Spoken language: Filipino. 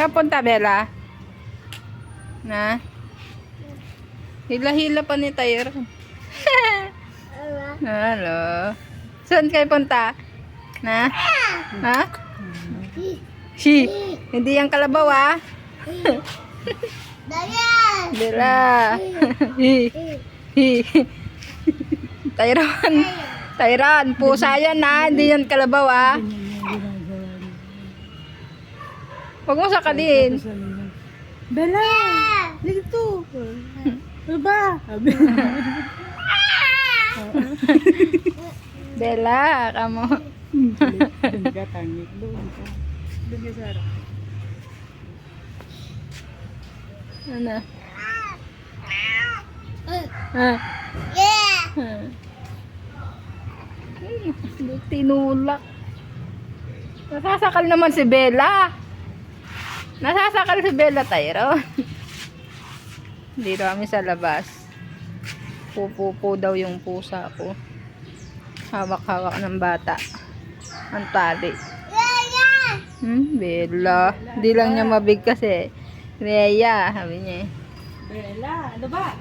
Saan punta, Bella? Na? Hila-hila pa ni Tayer. Hello. Saan kayo punta? Na? Ha? Si. Hindi yung kalabaw, ah. Bella. Bella. Hi. Hi. Tayrawan. Tyron, pusa yan, ah. Hindi yan kalabaw, ah. Huwag mo sakalin. Bella! Dito! Ano ba? Bella, kamo. Doon ka, tangik. Doon ka. Doon ka, Sarah. Ano? Ah. Ah. Tinulak. Nasasakal naman si Bella. Nasasakal si Bella, Tyro. Dito kami sa labas. Pupupo daw yung pusa ko. Hawak-hawak ng bata. Ang tali. Hmm, Bella. Di lang niya mabig kasi. Rhea, sabi niya eh. Bella, ano ba?